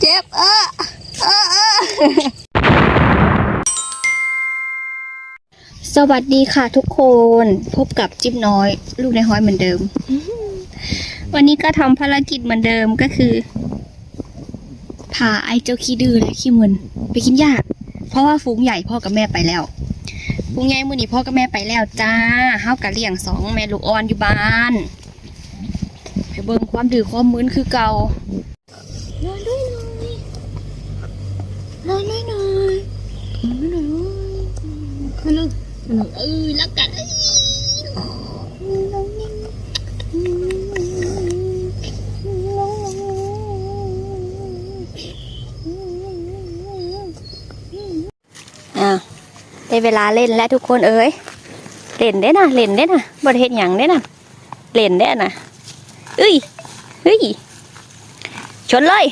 เจ็บเออเออเออสวัสดีค่ะทุกคนพบกับจิ๊บน้อย ลูกในห้อยเหมือนเดิม วันนี้ก็ทำภารกิจเหมือนเดิมก็คือพาไอ้เจ้าขี้ดื้อและขี้มึนไปกินหญ้าเพราะว่าฝูงใหญ่พ่อกับแม่ไปแล้วฝูงใหญ่มือนี้พ่อกับแม่ไปแล้วจ้าเฮากะเลี้ยงสองแม่ลูกอ่อนอยู่บ้านไปเบิ่งความดื้อความมึนคือเก่า นอนด้วยหน่อย นอนด้วยหน่อยนอนด้วยหน่อยฮัลโหลฮัลโหลเออรักกันได้เวลาเล่นแล้วทุกคนเอ้ยเล่นได้นะเล่นได้นะบริเห็นอย่างได้นะเล่นได้นะเอ้ยเฮ้ยชนเลย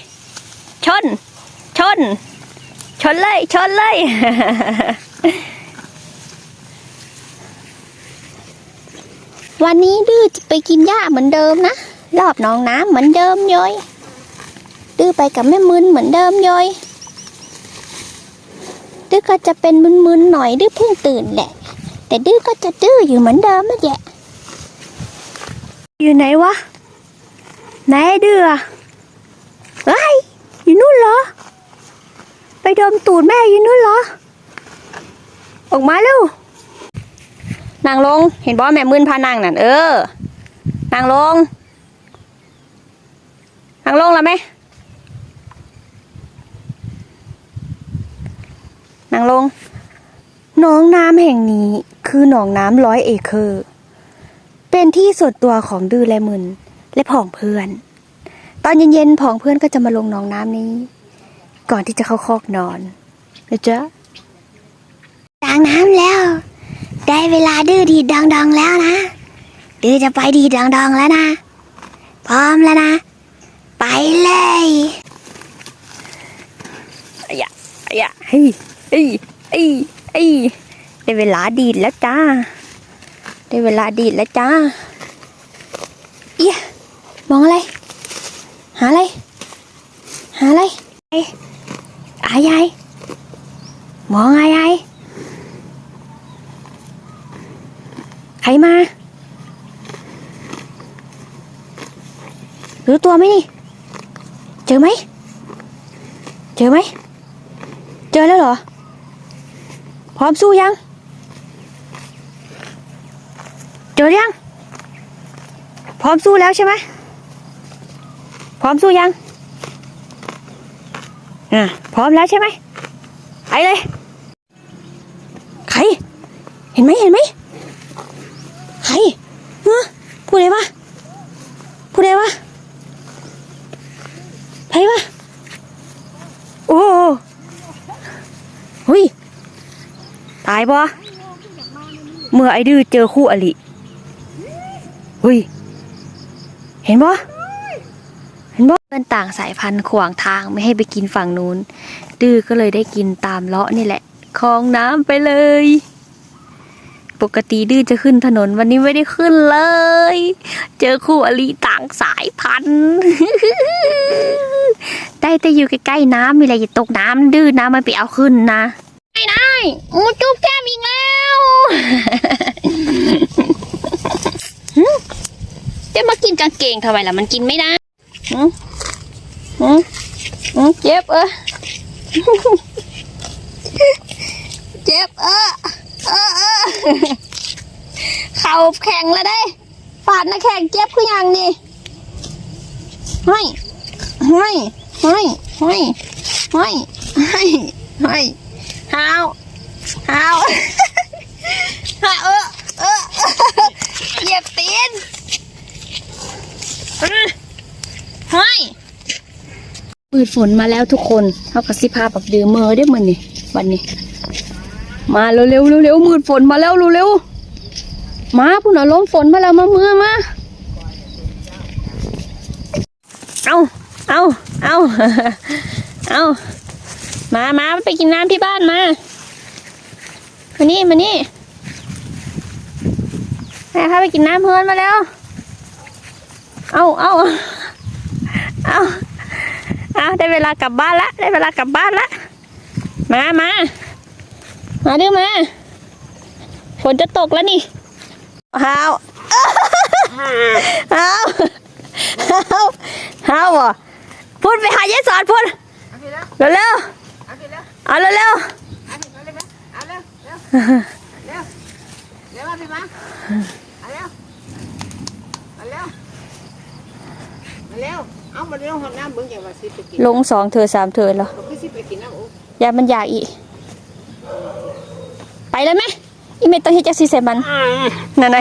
ชน ชน ชนเลยชนเลย วันนี้ดื้อจะไปกินหญ้าเหมือนเดิมนะ รอบหนองน้ำเหมือนเดิมย้อยดื้อไปกับแม่มึนเหมือนเดิมย้อยดื้อก็จะเป็นมึนๆหน่อยดื้อเพิ่งตื่นแหละ แต่ดื้อก็จะดื้ออยู่เหมือนเดิมนั่นแหละอยู่ไหนวะไหนดื้ออะเฮ้ยอยู่นู่นเหรอ ไปดมตูดแม่อยู่นู่นเหรอ ออกมาเร็วนั่งลง เห็นบอแม่มืนพานั่งนั่นเออนั่งลงนั่งลงแล้วไหมนั่งลงหนองน้ำแห่งนี้คือหนองน้ำร้อยเอเคอร์ เป็นที่ส่วนตัวของดื้อและมึนและผองเพื่อน ตอนเย็นๆผองเพื่อนก็จะมาลงหนองน้ำนี้ ก่อนที่จะเข้าคอกนอนนะจ๊ะล้างน้ำแล้ว ได้เวลาดื้อดีดดองๆแล้วนะ ดื้อจะไปดีดดองๆแล้วนะ พร้อมแล้วนะ ไปเลยอย่าอย่าเฮ้ยเฮ้ยเฮ้ยเฮ้ยได้เวลาดีดแล้วจ้า ได้เวลาดีดแล้วจ้าเอียมองอะไร หาอะไร หาอะไรไอ้อายายมองอายาย ใครมา รู้ตัวไหมนี่ เจอไหม เจอไหม เจอแล้วเหรอ พร้อมสู้ยัง เจอยัง พร้อมสู้แล้วใช่ไหม พร้อมสู้ยัง อะ พร้อมแล้วใช่ไหมไปเลย ใคร เห็นไหมเห็นไหม ใครเออพูดอะไรวะพูดอะไรวะใครวะโอ้โหหุยตายปะเมื่อไอ้ดื้อเจอคู่อริหุยเห็นปะเห็นบ่เพื่อนต่างสายพันธุ์ขวางทางไม่ให้ไปกินฝั่งนู้น ดื้อก็เลยได้กินตามเลาะนี่แหละคลองน้ำไปเลย ปกติดื้อจะขึ้นถนนวันนี้ไม่ได้ขึ้นเลย เจอคู่อริต่างสายพันธุ์ ได้แต่อยู่ใกล้ๆน้ำมีอะไรอย่าตกน้ำดื้อนะไม่ไปเอาขึ้นนะ ไม่ได้มูจุ๊บแก้มอีกแล้วจะมากินกางเกงทำไมล่ะมันกินไม่ได้เจ็บเออเจ็บเออเออ เข่าแข็งแล้วได้ปาดนะแข็งเจ็บคืออย่างนี่ให้ให้ให้ให้ให้ให้ให้หาวหาวหาเออเออเหยียบตีนอื้ปืดฝนมาแล้วทุกคนเท่ากับสิพาปักดือเมอได้มันนี่วันนี้ มาเร็วเร็วเร็วมืดฝนมาแล้วเร็วเร็วๆมาพุ่นเอาลมฝนมาแล้วมาเมื่อมาเอาเอาเอาเอามามาไปกินน้ำที่บ้านมามานี่มานี่แม่ค่ะไปกินน้ำเพื่อนมาแล้วเอาเอาเอาเอาเอาได้เวลากลับบ้านละ ได้เวลากลับบ้านละ มามา มาเดี๋ยวมา ฝนจะตกแล้วนี่ฮาวฮาวฮาวฮาวบ่พูดไปหายายสอนพูดเร็วเร็วๆเอาเร็วเร็วเอาพี่มาเลยไหมเอาเร็วเร็วเร็วเร็วมาพี่มาเอาเร็วเอาเร็วเอาเร็วเอามาเร็วห้องน้ำเบิ่งอย่างว่าสิไปกินลงสองเธอสามเธอแล้วบ่คือสิไปกินน้ำโอ้ยามันอยากอีก ไปเลยไหมอีเมต้องเฮ็ดจักสิใส่มันนั่นไง